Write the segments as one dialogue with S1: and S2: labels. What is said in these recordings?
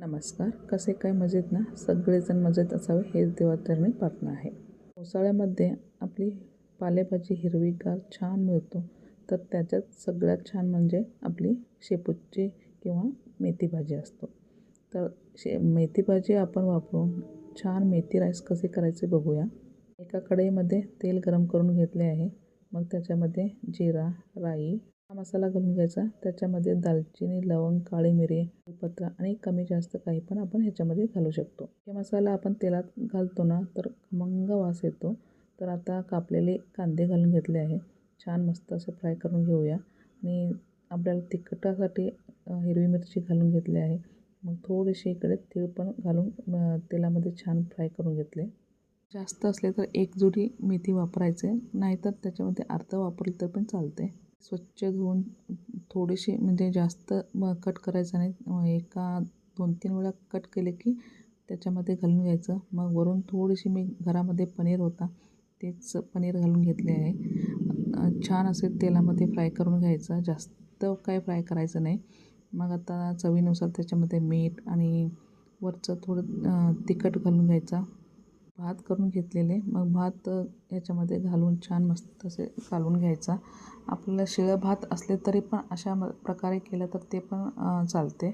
S1: नमस्कार. कसे काय मजेत ना? सगळेजण मजेत असावे हेच देवाचरणी प्रार्थना आहे. पावसाळ्यामध्ये आपली पालेभाजी हिरवीगार छान मिळतो. तर त्याच्यात सगळ्यात छान म्हणजे आपली शेपूची किंवा मेथी भाजी असतो. तर शे मेथी भाजी आपण वापरून छान मेथी राईस कसे करायचे बघूया. एका कढईमध्ये तेल गरम करून घेतले आहे. मग त्याच्यामध्ये जिरा राई हा मसाला घालून घ्यायचा. त्याच्यामध्ये दालचिनी लवंग काळी मिरी पत्र आणि कमी जास्त काही पण आपण ह्याच्यामध्ये घालू शकतो. हे मसाला आपण तेलात घालतो ना तर खमंग वास येतो. तर आता कापलेले कांदे घालून घेतले आहे. छान मस्त असे फ्राय करून घेऊया. आणि आपल्याला तिखटासाठी हिरवी मिरची घालून घेतली आहे. मग थोडीशी इकडे तीळ पण घालून तेलामध्ये छान फ्राय करून घेतले. जास्त असले तर एक जुडी मेथी वापरायचे. नाहीतर त्याच्यामध्ये अर्ध वापरलं तर पण चालते. स्वच्छ धुवून थोडीशी म्हणजे जास्त मग कट करायचं नाही. एका दोन तीन वेळा कट केले की त्याच्यामध्ये घालून घ्यायचं. मग वरून थोडीशी मी घरामध्ये पनीर होता तेच पनीर घालून घेतले आहे. छान असे तेलामध्ये फ्राय करून घ्यायचं. जास्त काय फ्राय करायचं नाही. मग आता चवीनुसार त्याच्यामध्ये मीठ आणि वरचं थोडं तिखट घालून घ्यायचा. भात करून घेतलेले. मग भात ह्याच्यामध्ये घालून छान मस्त असे कालवून घ्यायचा. आपल्याला शिळं भात असले तरी पण अशा म प्रकारे केलं तर ते पण चालते.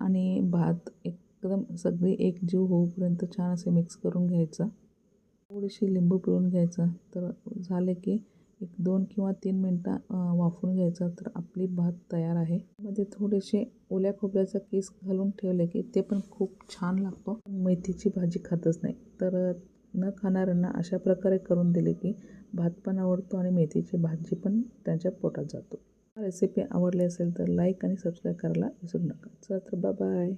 S1: आणि भात एकदम सगळी एकजीव होऊपर्यंत छान असे मिक्स करून घ्यायचं. थोडीशी लिंबू पिळून घ्यायचं. तर झाले की एक दोन किंवा तीन मिनटं वाफवून घ्यायचा तर आपली भात तयार आहे. मध्ये थोडेसे ओल्या खोबऱ्याचा केस घालून ठेवले की ते पण खूप छान लागतो. मेथीची भाजी खातच नाही. तर न खाणाऱ्यांना अशा प्रकारे करून दिले की भात पण आवडतो आणि मेथीची भाजी पण त्यांच्या पोटात जातो. रेसिपी आवडली असेल तर लाईक आणि सबस्क्राईब करायला विसरू नका. चला तर बाय